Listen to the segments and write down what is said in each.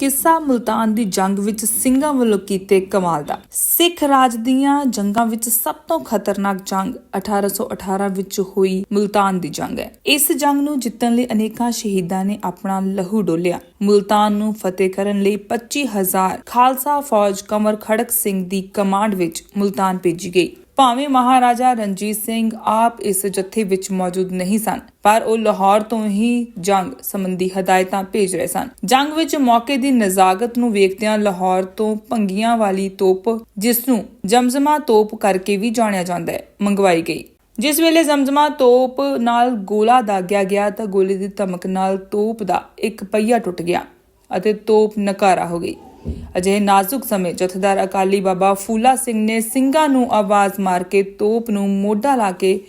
ਕਿੱਸਾ ਮੁਲਤਾਨ ਦੀ ਜੰਗ ਵਿੱਚ ਸਿੰਘਾਂ ਵੱਲੋਂ ਕੀਤੇ ਕਮਾਲ ਦਾ। ਸਿੱਖ ਰਾਜ ਦੀਆਂ ਜੰਗਾਂ ਵਿੱਚ ਸਭ ਤੋਂ ਖਤਰਨਾਕ ਜੰਗ 1818 ਵਿੱਚ ਹੋਈ ਮੁਲਤਾਨ ਦੀ ਜੰਗ ਹੈ। ਇਸ ਜੰਗ ਨੂੰ ਜਿੱਤਣ ਲਈ ਅਨੇਕਾਂ ਸ਼ਹੀਦਾਂ ਨੇ ਆਪਣਾ ਲਹੂ ਡੋਲਿਆ। ਮੁਲਤਾਨ ਨੂੰ ਫਤਿਹ ਕਰਨ ਲਈ 25000 ਖਾਲਸਾ ਫੌਜ ਕਮਰ ਖੜਕ ਸਿੰਘ ਦੀ ਕਮਾਂਡ ਵਿੱਚ ਮੁਲਤਾਨ ਭੇਜੀ ਗਈ। ਭਾਵੇਂ ਮਹਾਰਾਜਾ ਰਣਜੀਤ ਸਿੰਘ ਆਪ ਇਸ ਜਥੇ ਵਿੱਚ ਮੌਜੂਦ ਨਹੀਂ ਸਨ, ਪਰ ਉਹ ਲਾਹੌਰ ਤੋਂ ਹੀ ਜੰਗ ਸੰਬੰਧੀ ਹਦਾਇਤਾਂ ਭੇਜ ਰਹੇ ਸਨ। ਜੰਗ ਵਿੱਚ ਮੌਕੇ ਦੀ ਨਜ਼ਾਕਤ ਨੂੰ ਵੇਖਦਿਆਂ ਲਾਹੌਰ ਤੋਂ ਭੰਗੀਆਂ ਵਾਲੀ ਤੋਪ, ਜਿਸ ਨੂੰ ਜਮਜਮਾ ਤੋਪ ਕਰਕੇ ਵੀ ਜਾਣਿਆ ਜਾਂਦਾ ਹੈ, ਮੰਗਵਾਈ ਗਈ। ਜਿਸ ਵੇਲੇ ਜ਼ਮਜ਼ਮਾ ਤੋਪ ਨਾਲ ਗੋਲਾ ਦਾਗਿਆ ਗਿਆ ਤਾਂ ਗੋਲੇ ਦੀ ਧਮਕ ਨਾਲ ਤੋਪ ਦਾ ਇੱਕ ਪਹੀਆ ਟੁੱਟ ਗਿਆ ਅਤੇ ਤੋਪ ਨਕਾਰਾ ਹੋ ਗਈ। ਅਜਿਹੇ ਨਾਜ਼ੁਕ ਸਮੇਂ ਜਥੇਦਾਰ ਅਕਾਲੀ ਬਾਬਾ ਫੂਲਾ ਸਿੰਘ ਨੇ ਸਿੰਘਾਂ ਨੂੰ ਆਵਾਜ਼ ਮਾਰ ਕੇ ਤੋਪ ਨੂੰ ਮੋਢਾ ਲਾ ਕੇ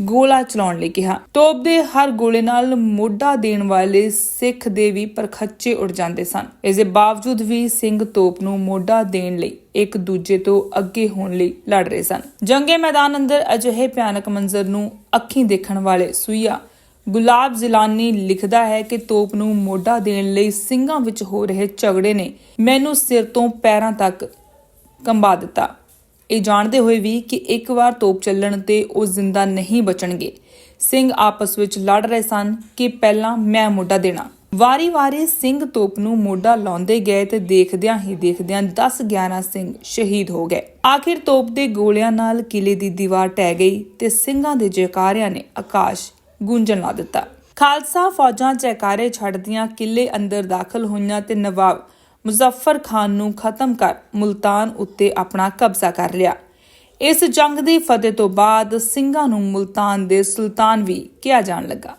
ਗੋਲਾ ਚਲਾਉਣ ਲਈ ਕਿਹਾ। ਤੋਪ ਦੇ ਹਰ ਗੋਲੇ ਨਾਲ ਮੋਢਾ ਦੇਣ ਵਾਲੇ ਸਿੱਖ ਦੇ ਵੀ ਪਰਖੱਚੇ ਉੱਡ ਜਾਂਦੇ ਸਨ। ਇਸ ਦੇ ਬਾਵਜੂਦ ਵੀ ਸਿੰਘ ਤੋਪ ਨੂੰ ਮੋਢਾ ਦੇਣ ਲਈ ਇੱਕ ਦੂਜੇ ਤੋਂ ਅੱਗੇ ਹੋਣ ਲਈ ਲੜ ਰਹੇ ਸਨ। ਜੰਗੇ ਮੈਦਾਨ ਅੰਦਰ ਅਜਿਹੇ ਭਿਆਨਕ ਮੰਜ਼ਰ ਨੂੰ ਅੱਖੀਂ ਦੇਖਣ ਵਾਲੇ ਸੂਈਆ ਗੁਲਾਬ ਜ਼ਿਲਾਨੀ ਲਿਖਦਾ ਹੈ ਕਿ ਤੋਪ ਨੂੰ ਮੋਢਾ ਦੇਣ ਲਈ ਸਿੰਘਾਂ ਵਿੱਚ ਹੋ ਰਹੇ ਝਗੜੇ ਨੇ। ਮੈਨੂੰ ਸਿਰ ਤੋਂ ਪੈਰਾਂ ਤੱਕ ਕੰਬਾ ਦਿੱਤਾ। ਇਹ ਜਾਣਦੇ ਹੋਏ ਵੀ ਕਿ ਇੱਕ ਵਾਰ ਤੋਪ ਚੱਲਣ ਤੇ ਉਹ ਜ਼ਿੰਦਾ ਨਹੀਂ ਬਚਣਗੇ। ਸਿੰਘ ਆਪਸ ਵਿੱਚ ਲੜ ਰਹੇ ਸਨ ਕਿ ਪਹਿਲਾਂ ਮੈਂ ਮੋਢਾ ਦੇਣਾ। ਵਾਰੀ-ਵਾਰੀ ਸਿੰਘ ਤੋਪ ਨੂੰ ਮੋਢਾ ਲਾਉਂਦੇ ਗਏ ਤੇ ਦੇਖਦਿਆਂ ਹੀ ਦੇਖਦਿਆਂ 10-11 ਸਿੰਘ ਸ਼ਹੀਦ ਹੋ ਗਏ। ਆਖਿਰ ਤੋਪ ਦੇ ਗੋਲਿਆਂ ਨਾਲ ਕਿਲੇ ਦੀ ਦੀਵਾਰ ਟਹਿ ਗਈ ਤੇ ਸਿੰਘਾਂ ਦੇ ਜੈਕਾਰਿਆਂ ਨੇ ਆਕਾਸ਼ ਗੂੰਜਣ ਲਾ ਦਿੱਤਾ। ਖਾਲਸਾ ਫੌਜਾਂ ਜੈਕਾਰੇ ਛੱਡਦੀਆਂ ਕਿਲੇ ਅੰਦਰ ਦਾਖਲ ਹੋਈਆਂ ਤੇ ਨਵਾਬ ਮੁਜ਼ੱਫਰ ਖਾਨ ਨੂੰ ਖਤਮ ਕਰ ਮੁਲਤਾਨ ਉੱਤੇ ਆਪਣਾ ਕਬਜ਼ਾ ਕਰ ਲਿਆ। ਇਸ ਜੰਗ ਦੀ ਫਤਿਹ ਤੋਂ ਬਾਅਦ ਸਿੰਘਾਂ ਨੂੰ ਮੁਲਤਾਨ ਦੇ ਸੁਲਤਾਨ ਵੀ ਕਿਹਾ ਜਾਣ ਲੱਗਾ।